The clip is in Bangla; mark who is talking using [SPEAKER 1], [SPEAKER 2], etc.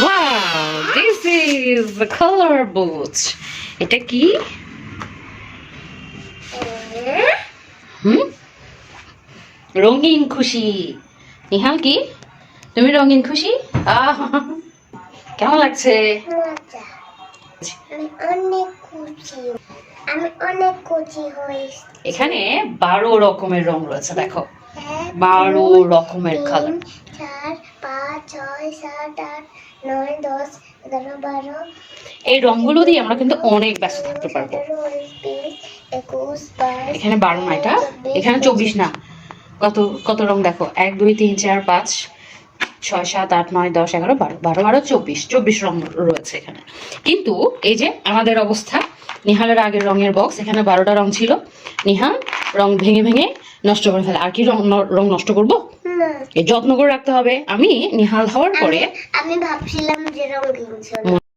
[SPEAKER 1] Wow, this is the color boots. এটা কি হুম রঙিন খুশি নিহাল কি তুমি রঙিন খুশি কেমন লাগছে এখানে বারো রকমের রং রয়েছে দেখো বারো রকমের কালার ছয় সাত আট নয় দশ এগারো বারো এই রঙগুলো দিয়ে আমরা কিন্তু অনেক ব্যস্ত থাকতে পারবো এখানে বারো নয় এটা এখানে চব্বিশ না কত কত রং দেখো এক দুই তিন চার পাঁচ ছয় সাত আট নয় দশ এগারো বারো বারো বারো চব্বিশ চব্বিশ রং রয়েছে এখানে কিন্তু এই যে আমাদের অবস্থা নিহালের আগের রঙের বক্স এখানে বারোটা রং ছিল নিহাল রং ভেঙে ভেঙে নষ্ট করে ফেলে আর কি রং রং নষ্ট করবো যত্ন করে রাখতে হবে আমি নিহাল হওয়ার পরে
[SPEAKER 2] আমি ভাবছিলাম যে রং কিনছো